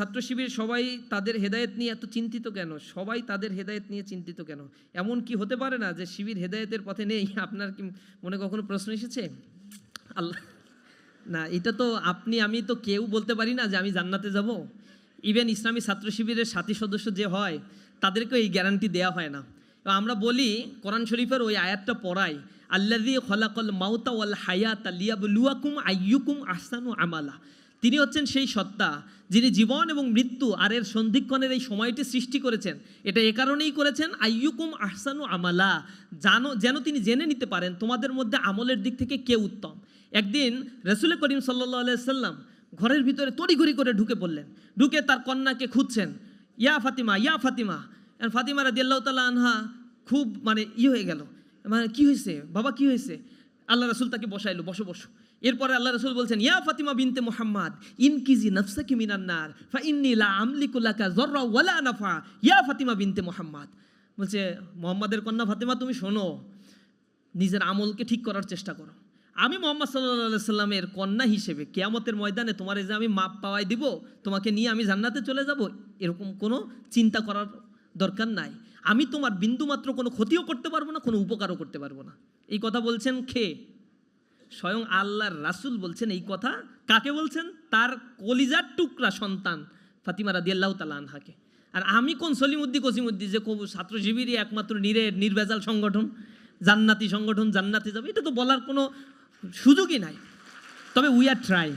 ছাত্র শিবির সবাই তাদের হেদায়েত নিয়ে এত চিন্তিত কেন? সবাই তাদের হেদায়েত নিয়ে চিন্তিত কেন? এমন কি হতে পারে না যে শিবির হেদায়েতের পথে নেই? আপনার কি মনে কখনো প্রশ্ন এসেছে? আল্লাহ, না, এটা তো আপনি, আমি তো কেউ বলতে পারি না যে আমি জান্নাতে যাব। ইভেন ইসলামী ছাত্র শিবিরের সাথী সদস্য যে হয়, তাদেরকেও এই গ্যারান্টি দেওয়া হয় না। আমরা বলি, কোরআন শরীফের ওই আয়াতটা পড়াই আল্লাদি খলাকল মাউতা ওয়াল হায়াত লিয়াবলুয়াকুম আইয়ুকুম আহসানু আমালা। তিনি হচ্ছেন সেই সত্তা যিনি জীবন এবং মৃত্যু আর এর সন্ধিক্ষণের এই সময়টি সৃষ্টি করেছেন। এটা এ কারণেই করেছেন, আইয়ুকুম আহসানু আমালা। জানো, যেন তিনি জেনে নিতে পারেন তোমাদের মধ্যে আমলের দিক থেকে কে উত্তম। একদিন রসুল করিম সাল্লা সাল্লাম ঘরের ভিতরে তড়িঘড়ি করে ঢুকে পড়লেন। ঢুকে তার কন্যাকে খুঁজছেন, ইয়া ফাতিমা ইয়া ফাতিমা। ফাতিমা রাদি আল্লাহ তালা আনহা খুব মানে ই হয়ে গেল। মানে কি হয়েছে বাবা কি হয়েছে আল্লাহ রসুল তাকে বসাইলো, বসো বসো। এরপরে আল্লাহ রসুল বলছেন, ইয়া ফাতিমা বিনতে মোহাম্মদ, ইনকিজি নফসাকি মিনান্নার ফা ইন্নি লা আমলিকুল্লাকা জর্রা ওয়ালা নাফা ইয়া ফাতিমা বিনতে মোহাম্মদ। বলছে, মোহাম্মদের কন্যা ফাতিমা, তুমি শোনো, নিজের আমলকে ঠিক করার চেষ্টা করো। আমি মোহাম্মদ সাল্লাহ সাল্লামের কন্যা হিসেবে কেয়ামতের ময়দানে তোমার যে আমি মাপ পাওয়াই দিব, তোমাকে নিয়ে আমি জান্নাতে চলে যাব, এরকম কোনো চিন্তা করার দরকার নাই। আমি তোমার বিন্দুমাত্র কোনো ক্ষতিও করতে পারব না, কোনো উপকারও করতে পারব না। এই কথা বলছেন খে স্বয়ং আল্লাহর রাসূল বলছেন এই কথা। কাকে বলছেন? তার কলিজার টুকরা সন্তান ফাতিমা রাদি আল্লাহ আনহাকে। আর আমি কোন সলিমুদ্দি, কসিমুদ্দি, যে কবু ছাত্র শিবিরই একমাত্র নিরে নির্ভেজাল সংগঠন, জান্নাতি সংগঠন, জান্নাতে যাবে, এটা তো বলার কোনো সুযোগই নাই। তবে we are try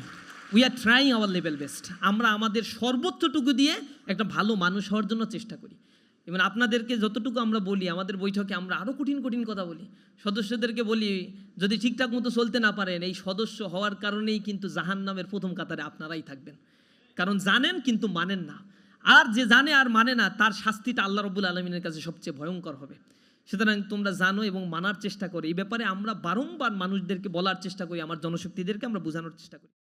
we are trying our level best আমরা আমাদের সর্বোচ্চটুকু দিয়ে একটা ভালো মানুষ হওয়ার জন্য চেষ্টা করি। এবং আপনাদেরকে যতটুকু আমরা বলি, আমাদের বৈঠকে আমরা আরও কঠিন কঠিন কথা বলি। সদস্যদেরকে বলি, যদি ঠিকঠাক মতো চলতে না পারেন, এই সদস্য হওয়ার কারণেই কিন্তু জাহান নামের প্রথম কাতারে আপনারাই থাকবেন। কারণ জানেন কিন্তু মানেন না। আর যে জানে আর মানে না, তার শাস্তিটা আল্লাহ রবুল আলমিনের কাছে সবচেয়ে ভয়ঙ্কর হবে। সুতরাং তোমরা জানো এবং মানার চেষ্টা করো। এই ব্যাপারে আমরা বারংবার মানুষদেরকে বলার চেষ্টা করি, আমার জনশক্তিদেরকে আমরা বোঝানোর চেষ্টা করি।